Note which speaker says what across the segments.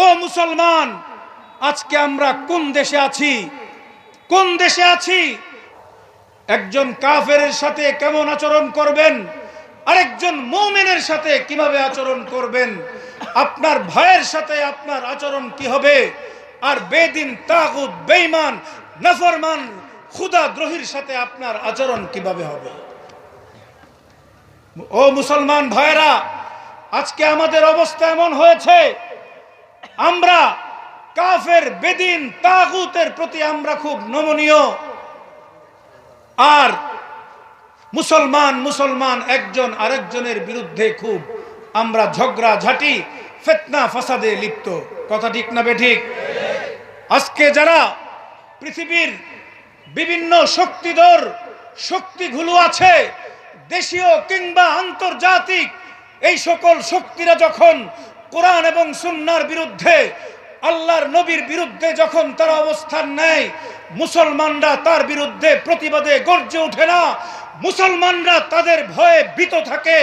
Speaker 1: ও মুসলমান, আজকে আমরা কোন দেশে আছি? কোন দেশে আছি? একজন কাফের সাথে কেমন আচরণ করবেন? আরেকজন মৌমেনের সাথে কীভাবে আচরণ করবেন? আপনার ভয়ের সাথে আপনার আচরণ কি হবে? আর বেদিন তাগুদ বেঈমান, নফরমান, খুদা দ্রোহীর সাথে আপনার আচরণ কীভাবে হবে? ও মুসলমান ভাইরা আজকে আমাদের অবস্থা এমন হয়েছে আমরা কাফের বেদিন তাগুতের প্রতি আমরা খুব নমনীয়। আর মুসলমান মুসলমান একজন আরেকজনের বিরুদ্ধে খুব আমরা ঝগড়া ঝাঁটি ফেতনা ফাসাদে লিপ্ত। কথা ঠিক না বেঠিক আজকে যারা পৃথিবীর বিভিন্ন শক্তিধর শক্তিগুলো আছে, দেশীয় কিংবা আন্তর্জাতিক, এই সকল শক্তিরা যখন কোরআন এবং সুন্নার বিরুদ্ধে, আল্লাহর নবীর বিরুদ্ধে যখন তারা অবস্থান নেয়, মুসলমানরা তার বিরুদ্ধে প্রতিবাদে গর্জে ওঠে না। মুসলমানরা তাদের ভয়ে ভীত থাকে।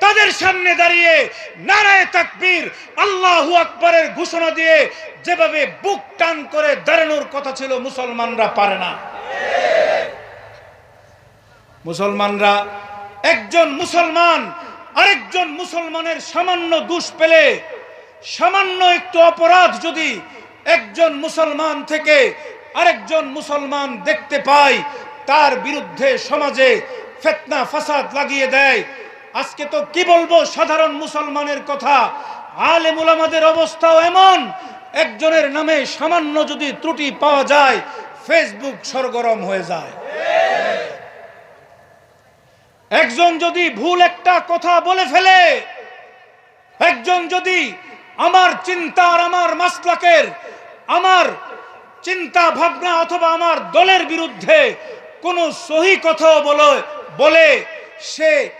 Speaker 1: তাদের সামনে দাঁড়িয়ে নারায় তাকবীর, আল্লাহ আকবরের ঘোষণা দিয়ে যেভাবে বুক টান করে দাঁড়ানোর কথা ছিল, মুসলমানরা পারে না। মুসলমানরা একজন মুসলমান আরেকজন মুসলমানের সামান্য দোষ পেলে সামান্য একটু অপরাধ যদি একজন মুসলমান থেকে আরেকজন মুসলমান দেখতে পায়, তার বিরুদ্ধে সমাজে ফেতনা, ফাসাদ লাগিয়ে দেয়। আজকে তো কি বলব, সাধারণ মুসলমানের কথা। আলেম উলামাদের অবস্থাও এমন। একজনের নামে সামান্য যদি ত্রুটি পাওয়া যায়, ফেসবুক সরগরম হয়ে যায়। একজন যদি ভুল একটা কথা বলে ফেলে, একজন যদি আমার চিন্তা আর আমার মাসলাকের, আমার চিন্তা ভাবনা অথবা আমার দলের বিরুদ্ধে কোনো সহি কথা বলে বলে সে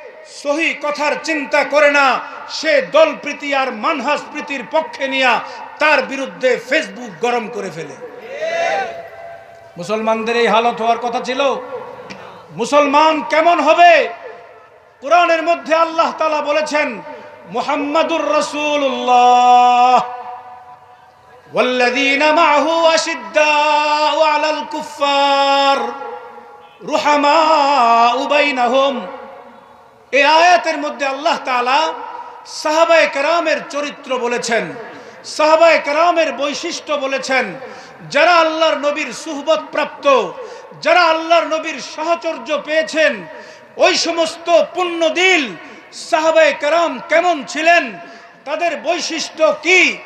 Speaker 1: সহি কথার চিন্তা করে না। সে দল প্রীতি আর মানহাস প্রীতির পক্ষে নিয়ে তার বিরুদ্ধে ফেসবুক গরম করে ফেলে। মুসলমানদের এই হালত হওয়ার কথা ছিল। মুসলমান কেমন হবে? কোরআনের মধ্যে আল্লাহ তালা বলেছেন মুহাম্মাদুর রসুল্লাহ والذين معه أشداء على الكفار رحماء بينهم এই আয়াতের মধ্যে আল্লাহ তাআলা সাহাবায়ে কেরামের চরিত্র বলেছেন সাহাবায়ে কেরামের বৈশিষ্ট্য বলেছেন যারা আল্লাহর নবীর সুহবত প্রাপ্ত যারা আল্লাহর নবীর সাহচর্য পেয়েছেন ওই সমস্ত পুণ্য দিল সাহাবায়ে কারাম কেমন ছিলেন? তাদের বৈশিষ্ট্য কি?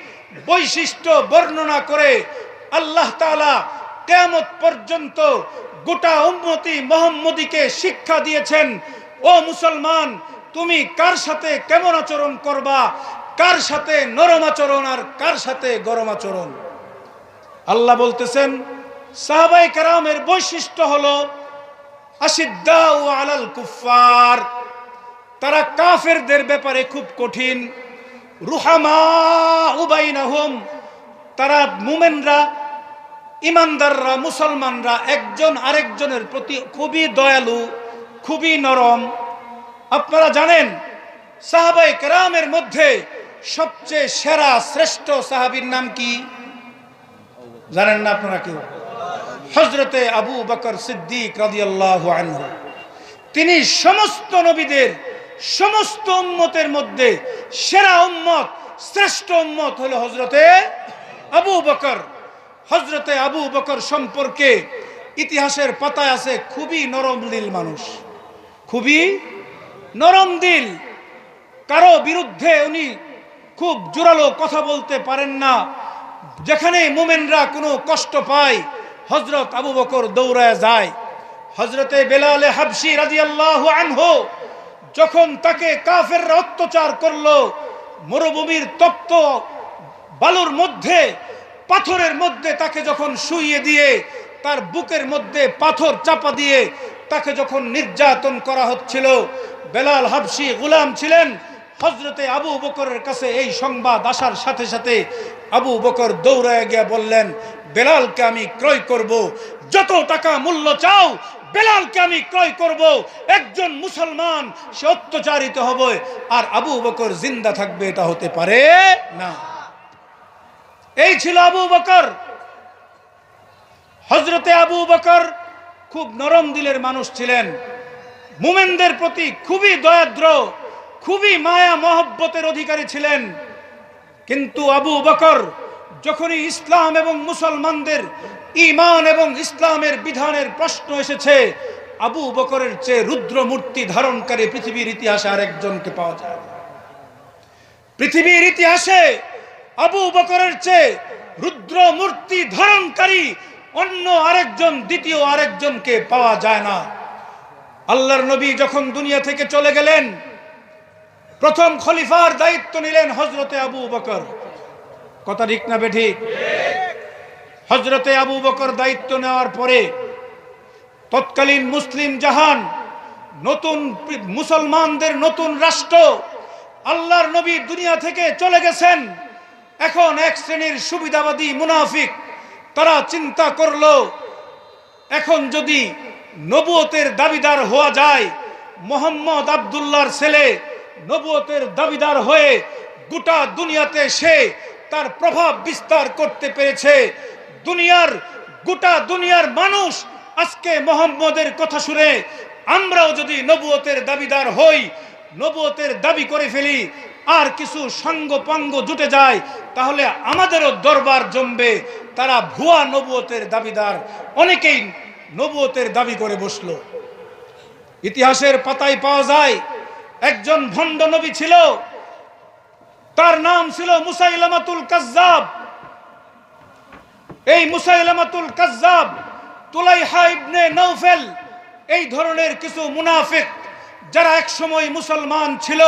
Speaker 1: বৈশিষ্ট্য বর্ণনা করে আল্লাহ তাআলা কেয়ামত পর্যন্ত গোটা উম্মতি মোহাম্মদীকে শিক্ষা দিয়েছেন, ও মুসলমান, তুমি কার সাথে কেমন আচরণ করবা? কার সাথে নরম আচরণ আর কার সাথে গরম আচরণ? আল্লাহ বলতেছেন সাহাবাই কারামের বৈশিষ্ট্য হলো, আশিদ্দাউ আলাল কুফার তারা কাফেরদের ব্যাপারে খুব কঠিন। রুহামা উবাইনাহুম তারা মুমেনরা, ইমানদাররা, মুসলমানরা, একজন আরেকজনের প্রতি খুবই দয়ালু, খুবই নরম। আপনারা জানেন সাহাবাই কেরামের মধ্যে সবচেয়ে সেরা, শ্রেষ্ঠ সাহাবীর নাম কি? জানেন না আপনারা কেউ? হজরতে আবু বকর সিদ্দিক আনহু। তিনি সমস্ত নবীদের সমস্ত উম্মতের মধ্যে সেরা উম্মত, শ্রেষ্ঠ উম্মত হলো হজরতে আবু বকর। হজরতে আবু বকর সম্পর্কে ইতিহাসের পাতায় আছে, খুবই নরম দিল মানুষ। খুবই নরম দিল। কারও বিরুদ্ধে উনি খুব জোরালো কথা বলতে পারেন না। যেখানে মোমেনরা কোনো কষ্ট পায় হজরত আবু বকর দৌড়ায় যায়। হজরতে বেলালে হাবসি রাজিয়াল্লাহু আনহু যখন তাকে কাফের অত্যাচার করল, মরুভূমির তপ্ত বালুর মধ্যে, পাথরের মধ্যে তাকে যখন শুইয়ে দিয়ে, তার বুকের মধ্যে পাথর চাপা দিয়ে তাকে যখন নির্যাতন করা হচ্ছিল, বেলাল হাবসি গুলাম ছিলেন হজরতে আবু বকরের কাছে এই সংবাদ আসার সাথে সাথে আবু বকর দৌড়ায় গিয়া বললেন, বেলালকে আমি ক্রয় করব। যত টাকা মূল্য চাও বেলালকে আমি ক্রয় করব। একজন মুসলমান, সে অত্যাচারিত হবে। আর আবু বকর জিন্দা থাকবে, এটা হতে পারে না। এই ছিল আবু বকর। হজরতে আবু বকর খুব নরম দিলের মানুষ ছিলেন। মুমেনদের প্রতি খুবই দয়াদ্র, খুবই মায়া মহব্বতের অধিকারী ছিলেন। কিন্তু আবু বকর যখনই ইসলাম এবং মুসলমানদের ইমান এবং ইসলামের বিধানের প্রশ্ন এসেছে, আবু বকরের চেয়ে রুদ্র মূর্তি ধারণকারী পৃথিবীর ইতিহাসে আরেকজনকে পাওয়া যায়। পৃথিবীর ইতিহাসে আবু বকরের চেয়ে রুদ্র মূর্তি ধারণকারী অন্য আরেকজন, দ্বিতীয় আরেকজনকে পাওয়া যায় না আল্লাহর নবী যখন দুনিয়া থেকে চলে গেলেন, প্রথম খলিফার দায়িত্ব নিলেন হজরতে আবু বকর কথা ঠিক না বেঠিক হজরতে আবু বকর দায়িত্ব নেওয়ার পরে তৎকালীন মুসলিম জাহান, নতুন মুসলমানদের নতুন রাষ্ট্র, আল্লাহর নবী দুনিয়া থেকে চলে গেছেন। এখন এক শ্রেণির সুবিধাবাদী মুনাফিক, তারা চিন্তা করল, এখন যদি নবুয়তের দাবিদার হওয়া যায়, মোহাম্মদ আবদুল্লাহর ছেলে নবুয়তের দাবিদার হয়ে গোটা দুনিয়াতে সে তার প্রভাব বিস্তার করতে পেরেছে। দুনিয়ার, গোটা দুনিয়ার মানুষ আজকে মোহাম্মদের কথা শুনে আমরাও যদি নবুয়তের দাবিদার হই, নবুয়তের দাবি করে ফেলি, আর কিছু সঙ্গ পঙ্গ জুটে যায়, তাহলে আমাদেরও দরবার জমবে। তারা ভুয়া নবুয়তের দাবিদার। অনেকেই নবুয়তের দাবি করে বসল। ইতিহাসের পাতায় পাওয়া যায়, একজন ভণ্ড নবী ছিল তার নাম ছিল মুসাইলামাতুল কাজ্জাব। এই মুসাইলামাতুল কাজ্জাব, তুলাইহা ইবনে নৌফেল এই ধরনের কিছু মুনাফিক যারা একসময় মুসলমান ছিল,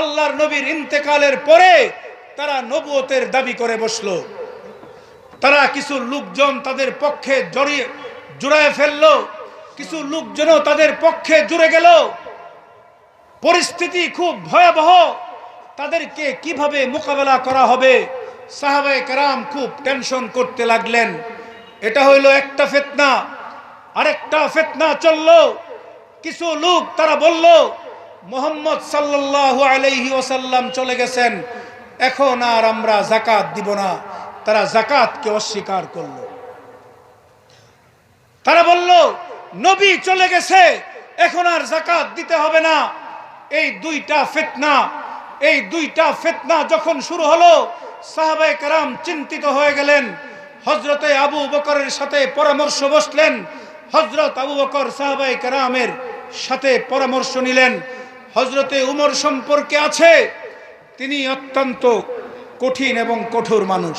Speaker 1: আল্লাহর নবীর ইন্তেকালের পরে তারা নবুয়তের দাবি করে বসল। তারা কিছু লোকজন তাদের পক্ষে জড়িয়ে, জুড়ায় ফেলল, কিছু লোকজনও তাদের পক্ষে জুড়ে গেল। পরিস্থিতি খুব ভয়াবহ। তাদেরকে কীভাবে মোকাবেলা করা হবে? সাহাবায়ে কারাম খুব টেনশন করতে লাগলেন। এটা হইল একটা ফেতনা। আরেকটা ফেতনা চলল। কিছু লোক তারা বলল, মোহাম্মদ সাল্লাল্লাহু আলাইহি ওসাল্লাম চলে গেছেন। এখন আর আমরা জাকাত দিব না। তারা জাকাতকে অস্বীকার করল। তারা বলল, নবী চলে গেছে। এখন আর জাকাত দিতে হবে না। এই দুইটা ফিতনা এই দুইটা ফিতনা যখন শুরু হলো, সাহাবায়ে কারাম চিন্তিত হয়ে গেলেন। হজরতে আবু বকরের সাথে পরামর্শ বসলেন। হজরত আবু বকর সাহাবায়ে কারামের সাথে পরামর্শ নিলেন। হজরতে উমর সম্পর্কে আছে, তিনি অত্যন্ত কঠিন এবং কঠোর মানুষ।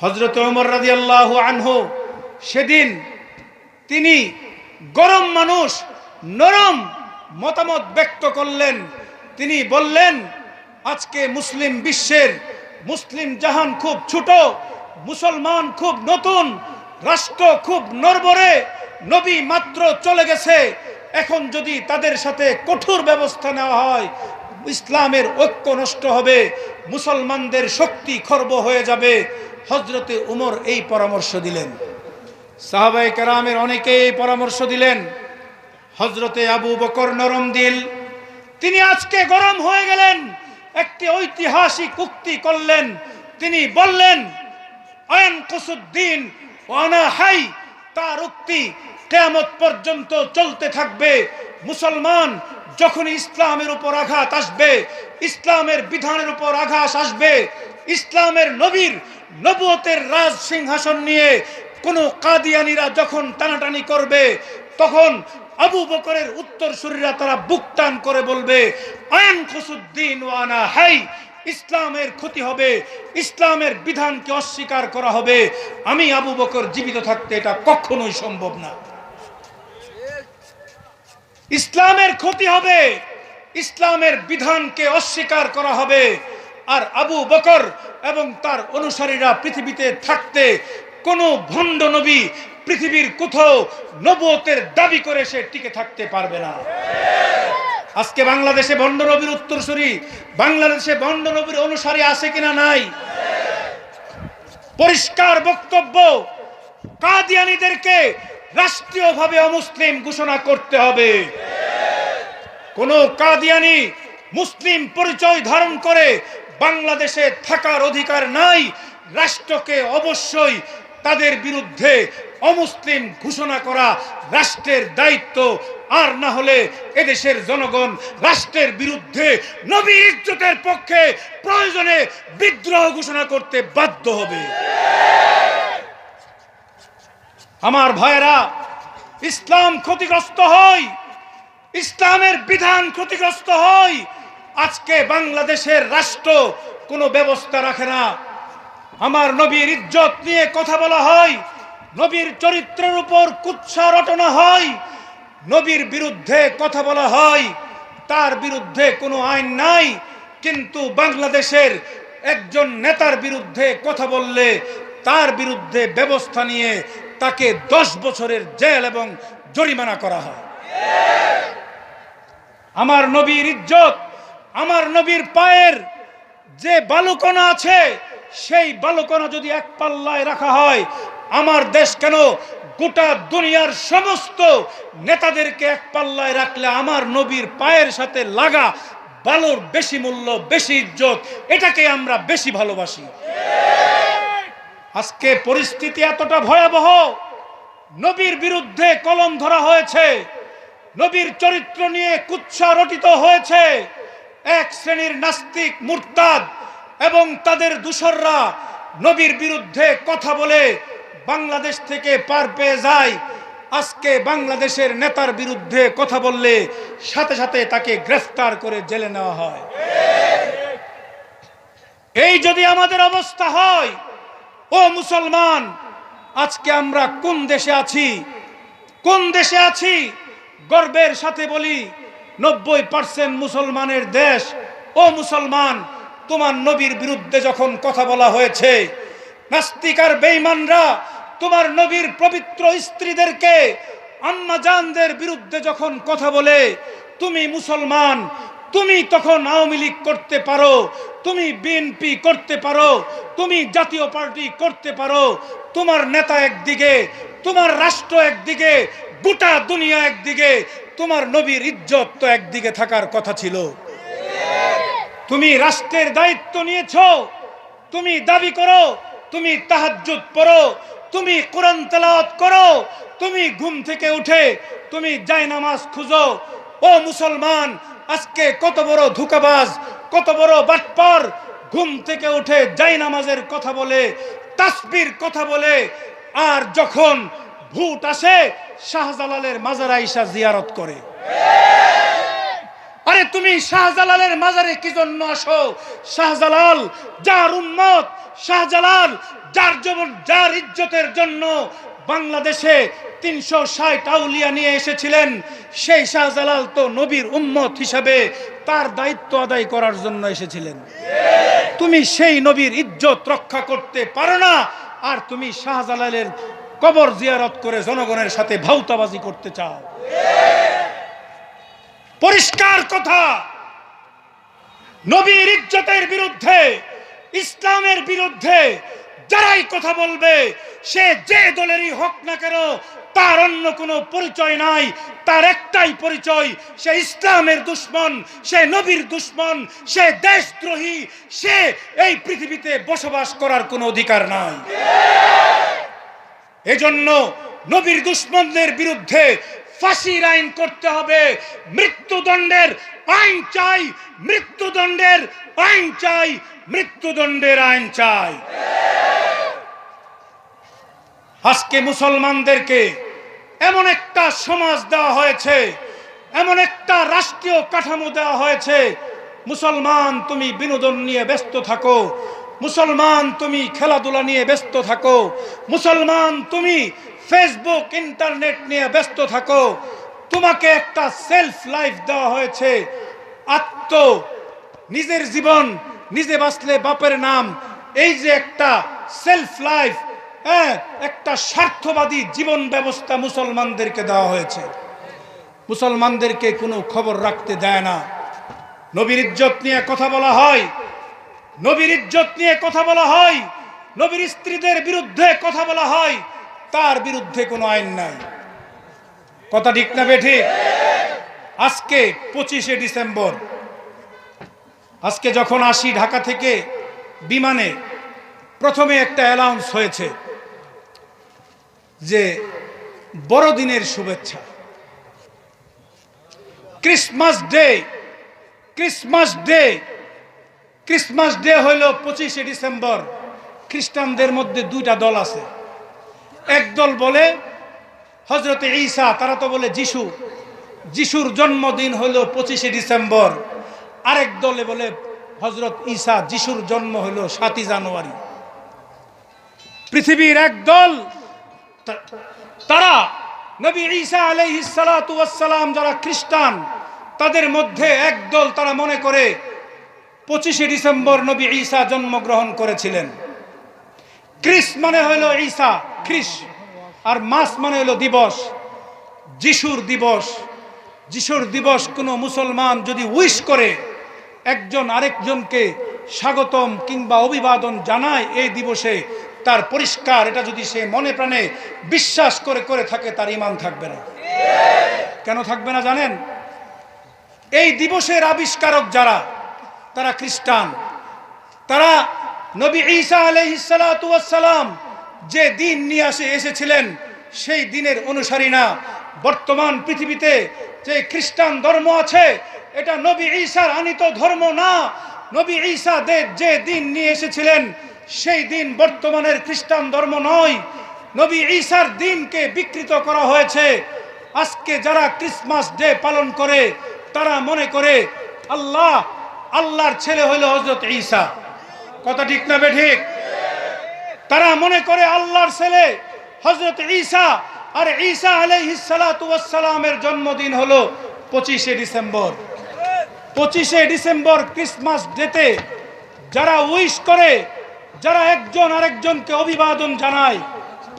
Speaker 1: হজরত উমর রাদিয়াল্লাহু আনহু, সেদিন তিনি গরম মানুষ, নরম মতামত ব্যক্ত করলেন। তিনি বললেন, আজকে মুসলিম বিশ্বের মুসলিম জাহান খুব ছোট, মুসলমান খুব নতুন, রাষ্ট্র খুব নরবরে নবী মাত্র চলে গেছে। এখন যদি তাদের সাথে কঠোর ব্যবস্থা নেওয়া হয়, ইসলামের ঐক্য নষ্ট হবে, মুসলমানদের শক্তি খর্ব হয়ে যাবে। হজরতে উমর এই পরামর্শ দিলেন। সাহাবাই কারামের অনেকে এই পরামর্শ দিলেন। হজরতে আবু বকর নরম দিল তিনি আজকে গরম হয়ে গেলেন, একটি ঐতিহাসিক উক্তি করলেন। তিনি বললেন, আয়ন কুসুদ্দিন হাই, তার উক্তি কেয়ামত পর্যন্ত চলতে থাকবে। মুসলমান যখন ইসলামের উপর আঘাত আসবে, ইসলামের বিধানের উপর আঘাত আসবে, ইসলামের নবীর নবুয়তের রাজ সিংহাসন নিয়ে কোনো কাদিয়ানিরা যখন টানাটানি করবে, তখন আবু বকরের উত্তর শরীরা তারা বুক টান করে বলবে ওয়ানা হাই, ইসলামের ক্ষতি হবে, ইসলামের বিধানকে অস্বীকার করা হবে। আমি আবু বকর জীবিত থাকতে এটা কখনোই সম্ভব না। ইসলামের ক্ষতি হবে, ইসলামের বিধানকে অস্বীকার করা হবে। আর আবু বকর এবং তার অনুসারীরা পৃথিবীতে থাকতে কোনো ভণ্ড নবী পৃথিবীর কোথাও নবতের দাবি করে সে টিকে থাকতে পারবে না। আজকে বাংলাদেশে ভণ্ড নবীর উত্তরসূরি, বাংলাদেশে ভণ্ড নবীর অনুসারী আছে কিনা নাই? পরিষ্কার বক্তব্য কাদিয়ানিদেরকে রাষ্ট্রীয়ভাবে অমুসলিম ঘোষণা করতে হবে। কোন কাদিয়ানি মুসলিম পরিচয় ধারণ করে বাংলাদেশে থাকার অধিকার নাই, রাষ্ট্রকে অবশ্যই তাদের বিরুদ্ধে অমুসলিম ঘোষণা করা রাষ্ট্রের দায়িত্ব। আর না হলে এদেশের জনগণ রাষ্ট্রের বিরুদ্ধে নবী ইজ্জতের পক্ষে প্রয়োজনে বিদ্রোহ ঘোষণা করতে বাধ্য হবে। আমার ভাইরা ইসলাম ক্ষতিগ্রস্ত হয়, ইসলামের বিধান ক্ষতিগ্রস্ত হয়। আজকে বাংলাদেশের রাষ্ট্র কোনো ব্যবস্থা রাখে না। আমার নবীর ইজ্জত নিয়ে কথা বলা হয়, নবীর চরিত্রের উপর কুৎসা রটনা হয়, নবীর বিরুদ্ধে কথা বলা হয়, তার বিরুদ্ধে কোনো আইন নাই, কিন্তু বাংলাদেশের একজন নেতার বিরুদ্ধে কথা বললে, তার বিরুদ্ধে ব্যবস্থা নিয়ে তাকে দশ বছরের জেল এবং জরিমানা করা হয়। আমার নবীর ইজ্জত, আমার নবীর পায়ের যে বালুকণা আছে সেই বালুকণা যদি এক পাল্লায় রাখা হয়, আমার দেশ কেন গোটা দুনিয়ার সমস্ত নেতাদেরকে এক পাল্লায় রাখলে আমার নবীর পায়ের সাথে লাগা বালুর বেশি মূল্য, বেশি ইজ্জত, এটাকে আমরা বেশি ভালোবাসি। আজকে পরিস্থিতি এতটা ভয়াবহ, নবীর বিরুদ্ধে কলম ধরা হয়েছে, নবীর চরিত্র নিয়ে কুৎসা রটিত হয়েছে, এক শ্রেণির নাস্তিক মুরতাদ এবং তাদের দূষররা নবীর বিরুদ্ধে কথা বলে বাংলাদেশ থেকে পার পেয়ে যায়। আজকে বাংলাদেশের নেতার বিরুদ্ধে কথা বললে সাথে সাথে তাকে গ্রেফতার করে জেলে নেওয়া হয়। এই যদি আমাদের অবস্থা হয়, ও মুসলমান, আজকে আমরা কোন দেশে আছি? কোন দেশে আছি? গর্বের সাথে বলি, নব্বই পার্সেন্ট মুসলমানের দেশ, ও মুসলমান তোমার নবীর বিরুদ্ধে যখন কথা বলা হয়েছে নাস্তিক আর বেঈমানরা তোমার নবীর পবিত্র স্ত্রীদেরকে, আম্মা জানদের বিরুদ্ধে যখন কথা বলে, তুমি মুসলমান, তুমি তখন আওয়ামী লীগ করতে পারো, তুমি বিএনপি করতে পারো, তুমি জাতীয় পার্টি করতে পারো, তোমার নেতা একদিকে, তোমার রাষ্ট্র একদিকে, গোটা দুনিয়া একদিকে, তোমার নবীর ইজ্জত তো একদিকে থাকার কথা ছিল। তুমি রাষ্ট্রের দায়িত্ব নিয়েছো, তুমি দাবি করো, তুমি তাহাজ্জুদ পড়ো, তুমি কোরআন তেলাওয়াত করো, তুমি ঘুম থেকে উঠে তুমি যাই নামাজ খুঁজো। ও মুসলমান, আজকে কত বড় ধোকাবাজ, কত বড় বাটপার, ঘুম থেকে উঠে যাই নামাজের কথা বলে, তাসবির কথা বলে, আর যখন ভূত আসে, শাহজালালের মাজার আইসা জিয়ারত করে। আরে তুমি শাহজালালের মাজারে কি জন্য আসো? শাহজালাল, যার উম্মত, শাহজালাল, যার জীবন, যার ইজ্জতের জন্য বাংলাদেশে তিনশো ষাট আউলিয়া নিয়ে এসেছিলেন, সেই শাহজালাল তো নবীর উম্মত হিসাবে তার দায়িত্ব আদায় করার জন্য এসেছিলেন। তুমি সেই নবীর ইজ্জত রক্ষা করতে পারো না, আর তুমি শাহজালালের কবর জিয়ারত করে জনগণের সাথে ভাউতাবাজি করতে চাও। পরিষ্কার কথা। নবীর ইজ্জতের বিরুদ্ধে, ইসলামের বিরুদ্ধে যারাই কথা বলবে, সে যে দলেরই হোক না কেন, তার অন্য কোনো পরিচয় নাই, তার একটাই পরিচয়, সে ইসলামের দুশ্মন, সে নবীর দুশ্মন, সে দেশদ্রোহী, সে এই পৃথিবীতে বসবাস করার কোনো অধিকার নাই। এজন্য নবীর দুশ্মনদের বিরুদ্ধে ফাঁসির আইন করতে হবে। মৃত্যুদণ্ডের আইন চাই, মৃত্যুদণ্ডের আইন চাই, মৃত্যুদণ্ডের আইন চাই। আজকে মুসলমানদেরকে এমন একটা সমাজ দেওয়া হয়েছে, এমন একটা রাষ্ট্রীয় কাঠামো দেওয়া হয়েছে। মুসলমান, তুমি বিনোদন নিয়ে ব্যস্ত থাকো মুসলমান, তুমি খেলাধুলা নিয়ে ব্যস্ত থাকো। মুসলমান, তুমি ফেসবুক ইন্টারনেট নিয়ে ব্যস্ত থাকো। তোমাকে একটা সেলফ লাইফ দেওয়া হয়েছে। আত্ম, নিজের জীবন, নিজে বাঁচলে বাপের নাম। এই যে একটা সেলফ লাইফ হ্যাঁ একটা স্বার্থবাদী জীবন ব্যবস্থা মুসলমানদেরকে দেওয়া হয়েছে। মুসলমানদেরকে কোনো খবর রাখতে দেয় না। নবীর ইজ্জত নিয়ে কথা বলা হয়। নবীর ইজ্জত নিয়ে কথা বলা হয়, নবীর স্ত্রীদের বিরুদ্ধে কথা বলা হয়, তার বিরুদ্ধে কোনো আইন নাই। কথা ঠিক না বেঠি? আজকে পঁচিশে ডিসেম্বর, আজকে যখন আসি ঢাকা থেকে বিমানে, প্রথমে একটা অ্যালাউন্স হয়েছে যে বড়দিনের শুভেচ্ছা। Christmas day Christmas day Christmas day হইল পঁচিশে ডিসেম্বর। খ্রিস্টানদের মধ্যে দুইটা দল আছে। এক দল বলে হজরতে ঈসা, তারা তো বলে যিশু। যিশুর জন্মদিন হইল পঁচিশে ডিসেম্বর। আরেক দলে বলে হজরত ঈসা, যিশুর জন্ম হইল সাতই জানুয়ারি। পৃথিবীর এক দল তারা নবী ঈসা আলাইহিসালাম যারা খ্রিস্টান, তাদের মধ্যে এক দল তারা মনে করে পঁচিশে ডিসেম্বর নবী ঈসা জন্মগ্রহণ করেছিলেন। ক্রিস মানে হইল ঈসা, খ্রিস। আর মাস মানে হইল দিবস, যিশুর দিবস। যিশুর দিবস কোনো মুসলমান যদি উইশ করে, একজন আরেকজনকে স্বাগতম কিংবা অভিবাদন জানায় এই দিবসে, তার পরিষ্কার এটা যদি সে মনে প্রাণে বিশ্বাস করে করে থাকে, তার ইমান থাকবে না। কেন থাকবে না জানেন? এই দিবসের আবিষ্কারক যারা তারা খ্রিস্টান। তারা নবী ঈসা আলহিসালাম যে দিন নিয়ে আসে, এসেছিলেন, সেই দিনের অনুসারী না। বর্তমান পৃথিবীতে যে খ্রিস্টান ধর্ম আছে, এটা নবী ঈসার আনিত ধর্ম না। নবী ঈসা দে, যে দিন নিয়ে এসেছিলেন, সেই দিন বর্তমানের খ্রিস্টান ধর্ম নয়। নবী ঈসার দিনকে বিকৃত করা হয়েছে। আজকে যারা ক্রিসমাস ডে পালন করে, তারা মনে করে, আল্লাহ আল্লাহর ছেলে হইল হজরত ঈসা। কথা ঠিক না ঠিক? তারা মনে করে আল্লাহর ছেলে হজরত ঈসা। আর ঈসা আলাইহিসালামের জন্মদিন হলো পঁচিশে ডিসেম্বর। পঁচিশে ডিসেম্বর ক্রিসমাস ডেতে যারা উইশ করে, যারা একজন আরেকজনকে অভিবাদন জানায়,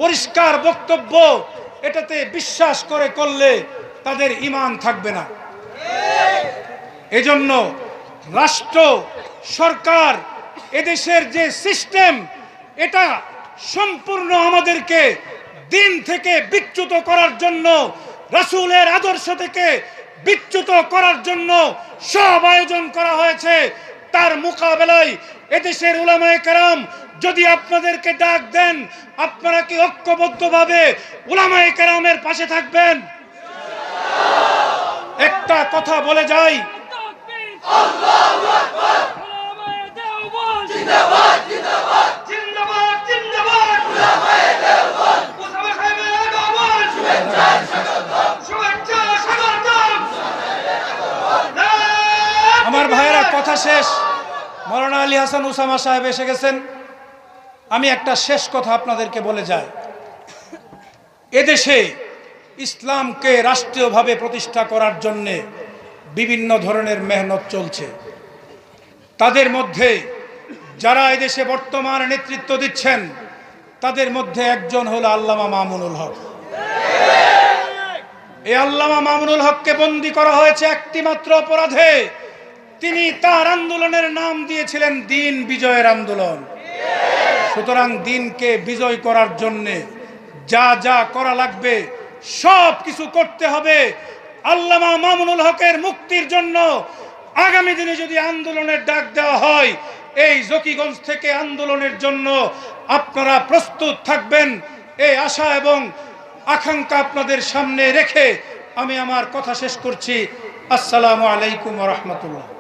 Speaker 1: পরিষ্কার বক্তব্য, এটাতে বিশ্বাস করে করলে তাদের ইমান থাকবে না। এজন্য রাষ্ট্র, সরকার, এদেশের যে সিস্টেম, এটা সম্পূর্ণ আমাদেরকে দিন থেকে বিচ্যুত করার জন্য, রাসূলের আদর্শ থেকে বিচ্যুত করার জন্য সব আয়োজন করা হয়েছে। তার মোকাবেলায় এদেশের উলামায়ে কেরাম, যদি আপনাদেরকে ডাক দেন, আপনারা কি ঐক্যবদ্ধভাবে উলামায়ে কেরামের পাশে থাকবেন? একটা কথা বলে যাই। আমার ভাইয়েরা কথা শেষ। মৌলানা আলী হাসান উসামা সাহেব এসে গেছেন। আমি একটা শেষ কথা আপনাদেরকে বলে যাই। এদেশে ইসলামকে রাষ্ট্রীয়ভাবে প্রতিষ্ঠা করার জন্যে বিভিন্ন ধরনের মেহনত চলছে। তাদের মধ্যে যারা এদেশে বর্তমান নেতৃত্ব দিচ্ছেন, তাদের মধ্যে একজন হলো আল্লামা মামুনুল হক। এই আল্লামা মামুনুল হককে বন্দি করা হয়েছে একটি মাত্র অপরাধে। তিনি তার আন্দোলনের নাম দিয়েছিলেন দিন বিজয়ের আন্দোলন। সুতরাং দিনকে বিজয় করার জন্যে যা যা করা লাগবে সব কিছু করতে হবে। আল্লামা মামুনুল হকের মুক্তির জন্য আগামী দিনে যদি আন্দোলনের ডাক দেওয়া হয়, এই জকিগঞ্জ থেকে আন্দোলনের জন্য আপনারা প্রস্তুত থাকবেন। এই আশা এবং আকাঙ্ক্ষা আপনাদের সামনে রেখে আমি আমার কথা শেষ করছি। আসসালামু আলাইকুম রহমতুল্লাহ।